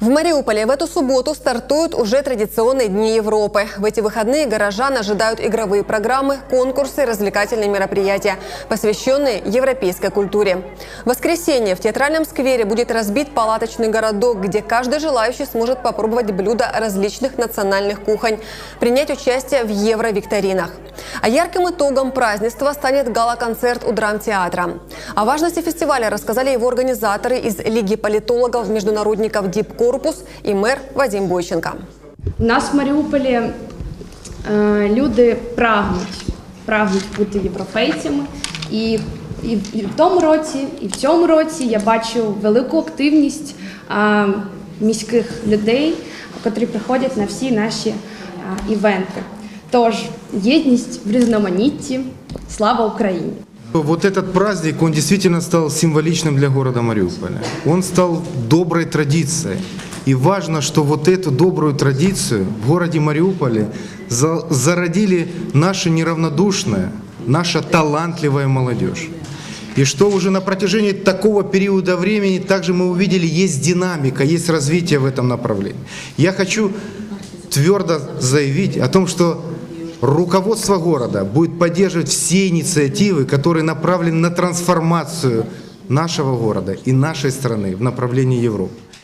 В Мариуполе в эту субботу стартуют уже традиционные Дни Европы. В эти выходные горожан ожидают игровые программы, конкурсы развлекательные мероприятия, посвященные европейской культуре. В воскресенье в театральном сквере будет разбит палаточный городок, где каждый желающий сможет попробовать блюда различных национальных кухонь, принять участие в евровикторинах. А ярким итогом празднества станет гала-концерт у драмтеатра. О важности фестиваля рассказали его организаторы из Лиги политологов международников Дип Корпус и мэр Вадим Бойченко. У нас в Маріуполі е, люди прагнуть, прагнуть бути європейцями. І, і, в тому році, і в цьому році я бачу велику активність е, міських людей, котрі приходять на всі наші е, івенти. Тож єдність в різноманітті. Слава Україні! Вот этот праздник, он действительно стал символичным для города Мариуполя. Он стал доброй традицией. И важно, что вот эту добрую традицию в городе Мариуполе за- зародили наша неравнодушная, наша талантливая молодежь. И что уже на протяжении такого периода времени также мы увидели, есть динамика, есть развитие в этом направлении. Я хочу твердо заявить о том, что руководство города будет поддерживать все инициативы, которые направлены на трансформацию нашего города и нашей страны в направлении Европы.